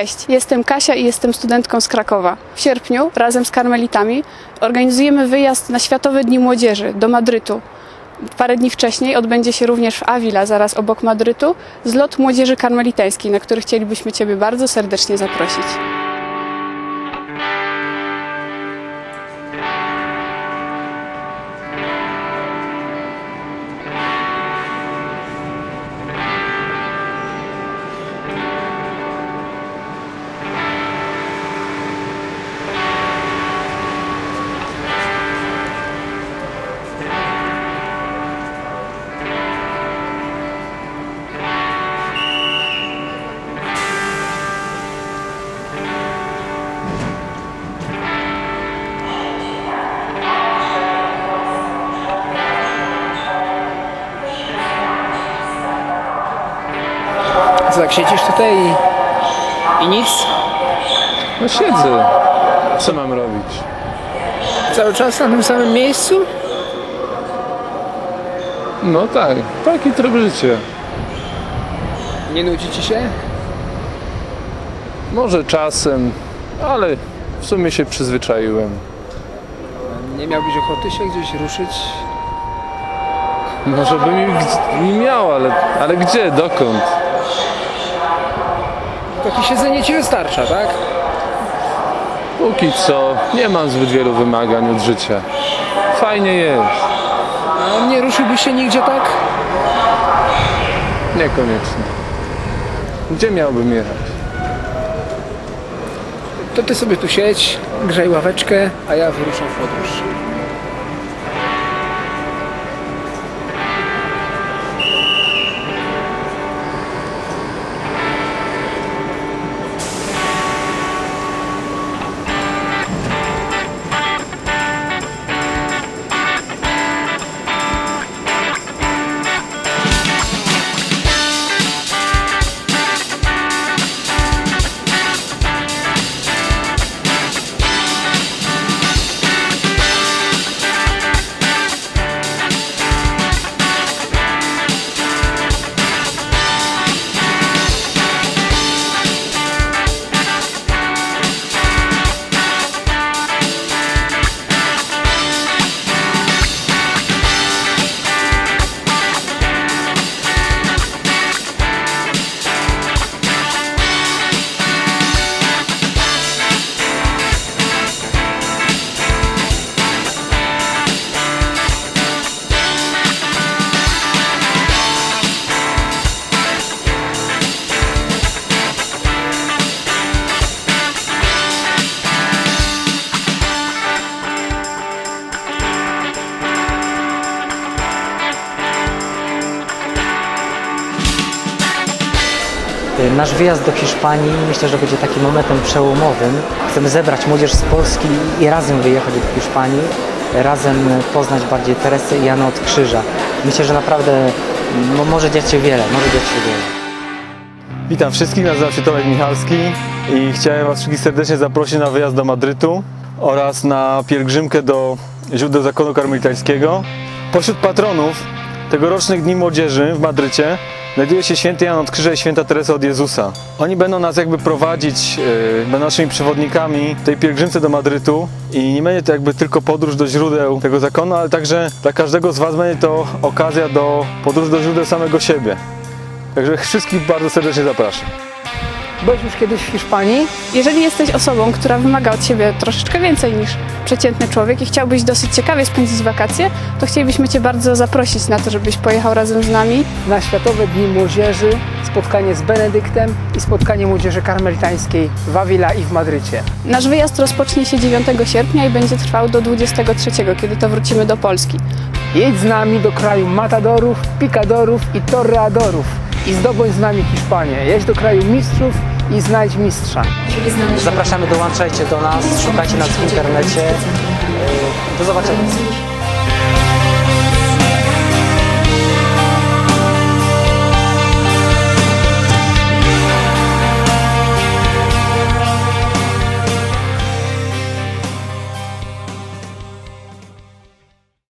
Cześć, jestem Kasia i jestem studentką z Krakowa. W sierpniu razem z karmelitami organizujemy wyjazd na Światowe Dni Młodzieży do Madrytu. Parę dni wcześniej odbędzie się również w Avila, zaraz obok Madrytu, zlot młodzieży karmelitańskiej, na który chcielibyśmy Ciebie bardzo serdecznie zaprosić. Tak siedzisz tutaj i, i nic? No siedzę. Co mam robić? Cały czas na tym samym miejscu? No tak, taki tryb życia. Nie nudzi ci się? Może czasem, ale w sumie się przyzwyczaiłem. Nie miałbyś ochoty się gdzieś ruszyć? Może bym i, i miał, ale, ale gdzie, dokąd? Takie siedzenie ci wystarcza, tak? Póki co nie mam zbyt wielu wymagań od życia. Fajnie jest. A nie ruszyłbyś się nigdzie tak? Niekoniecznie. Gdzie miałbym jechać? To ty sobie tu siedź, grzej ławeczkę, a ja wyruszam w podróż. Nasz wyjazd do Hiszpanii myślę, że będzie takim momentem przełomowym. Chcemy zebrać młodzież z Polski i razem wyjechać do Hiszpanii, razem poznać bardziej Teresę i Jana od Krzyża. Myślę, że naprawdę no, może dziać się wiele, może dziać się wiele. Witam wszystkich, nazywam się Tomek Michalski i chciałem Was wszystkich serdecznie zaprosić na wyjazd do Madrytu oraz na pielgrzymkę do źródeł zakonu karmelitańskiego. Pośród patronów tegorocznych Dni Młodzieży w Madrycie znajduje się święty Jan od Krzyża i święta Teresa od Jezusa. Oni będą nas jakby prowadzić, yy, będą naszymi przewodnikami tej pielgrzymce do Madrytu i nie będzie to jakby tylko podróż do źródeł tego zakonu, ale także dla każdego z Was będzie to okazja do podróży do źródeł samego siebie. Także wszystkich bardzo serdecznie zapraszam. Byłeś już kiedyś w Hiszpanii? Jeżeli jesteś osobą, która wymaga od Ciebie troszeczkę więcej niż przeciętny człowiek i chciałbyś dosyć ciekawie spędzić wakacje, to chcielibyśmy Cię bardzo zaprosić na to, żebyś pojechał razem z nami Na Światowe Dni Młodzieży, spotkanie z Benedyktem i spotkanie młodzieży karmelitańskiej w Avila i w Madrycie. Nasz wyjazd rozpocznie się 9 sierpnia i będzie trwał do 23, kiedy to wrócimy do Polski. Jedź z nami do kraju matadorów, pikadorów i torreadorów i zdobądź z nami Hiszpanię. Jedź do kraju mistrzów i znajdź mistrza. Zapraszamy, dołączajcie do nas, szukajcie nas w internecie. Yy, Do zobaczenia.